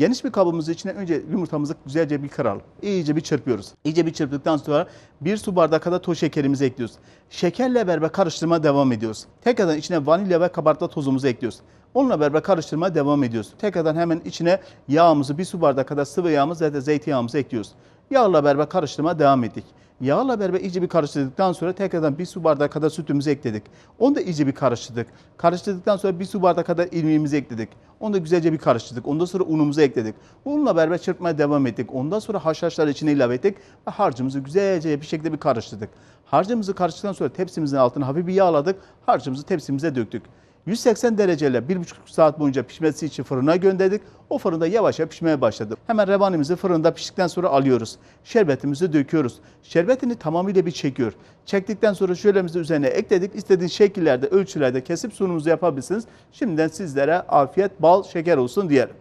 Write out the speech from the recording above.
Geniş bir kabımızın içine önce yumurtamızı güzelce bir kıralım. İyice bir çırpıyoruz. İyice bir çırptıktan sonra bir su bardağı kadar toz şekerimizi ekliyoruz. Şekerle beraber karıştırma devam ediyoruz. Tekrardan içine vanilya ve kabartma tozumuzu ekliyoruz. Onunla beraber karıştırmaya devam ediyoruz. Tekrardan hemen içine yağımızı bir su bardağı kadar sıvı yağımız ve de zeytinyağımızı ekliyoruz. Yağla beraber karıştırmaya devam ettik. Yağla beraber iyice bir karıştırdıktan sonra tekrardan bir su bardağı kadar sütümüzü ekledik. Onu da iyice bir karıştırdık. Karıştırdıktan sonra bir su bardağı kadar irmiğimizi ekledik. Onu da güzelce bir karıştırdık. Ondan sonra unumuzu ekledik. Unla beraber çırpmaya devam ettik. Ondan sonra haşhaşları içine ilave ettik ve harcımızı güzelce bir şekilde bir karıştırdık. Harcımızı karıştırdıktan sonra tepsimizin altına hafif bir yağladık. Harcımızı tepsimize döktük. 180 dereceyle 1,5 saat boyunca pişmesi için fırına gönderdik. O fırında yavaş yavaş pişmeye başladı. Hemen revanimizi fırında piştikten sonra alıyoruz. Şerbetimizi döküyoruz. Şerbetini tamamıyla bir çekiyor. Çektikten sonra şölemizi üzerine ekledik. İstediğiniz şekillerde, ölçülerde kesip sunumunuzu yapabilirsiniz. Şimdiden sizlere afiyet, bal, şeker olsun diyelim.